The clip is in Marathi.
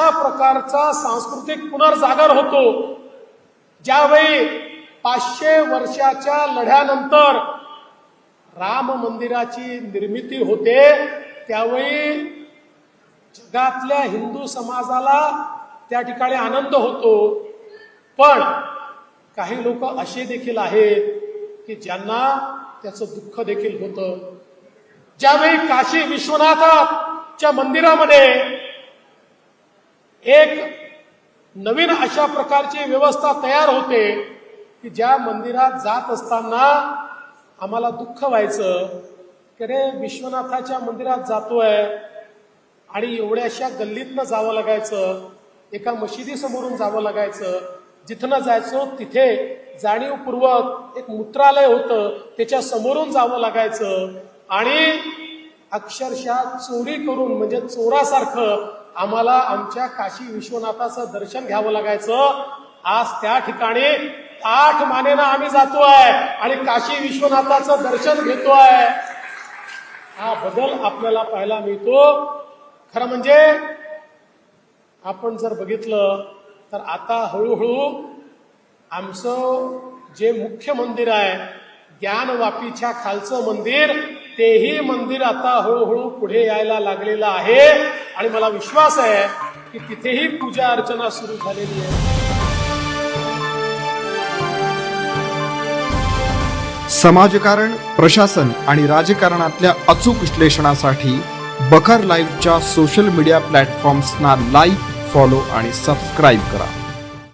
अशा प्रकारचा सांस्कृतिक पुनर्जागर होतो ज्यावेळी पाचशे वर्षाच्या लढ्यानंतर राम मंदिराची निर्मिती होते त्यावेळी जगातल्या हिंदू समाजाला त्या ठिकाणी आनंद होतो. पण काही लोक असे देखील आहेत की ज्यांना त्याचं दुःख देखील होतं. ज्यावेळी काशी विश्वनाथच्या मंदिरामध्ये एक नवीन अशा प्रकारची व्यवस्था तयार होते की ज्या मंदिरात जात असताना आम्हाला दुःख व्हायचं की रे विश्वनाथाच्या मंदिरात जातोय आणि एवढ्याशा गल्लीतनं जावं लागायचं एका मशिदीसमोरून जावं लागायचं जिथनं जायचो तिथे जाणीवपूर्वक एक मूत्रालय होतं त्याच्या समोरून जावं लागायचं आणि अक्षरशः चोरी करून म्हणजे चोरासारखं आम्हाला आमच्या काशी विश्वनाथाचं दर्शन घ्यावं लागायचं. आज त्या ठिकाणी आठ मानेनं आम्ही जातोय आणि काशी विश्वनाथाचं दर्शन घेतोय. हा बदल आपल्याला पाहायला मिळतो. खरं म्हणजे आपण जर बघितलं तर आता हळूहळू आमचं जे मुख्य मंदिर आहे ज्ञानवापीच्या खालचं मंदिर तेही मंदिर आता हळूहळू पुढे यायला लागलेलं आहे. आणि मला विश्वास आहे की तिथेही पूजा अर्चना सुरू झालेली आहे. समाजकारण प्रशासन आणि राजकारणातल्या अचूक विश्लेषणासाठी बखर लाईव्हच्या सोशल मीडिया प्लॅटफॉर्म्सना लाईक फॉलो आणि सबस्क्राईब करा.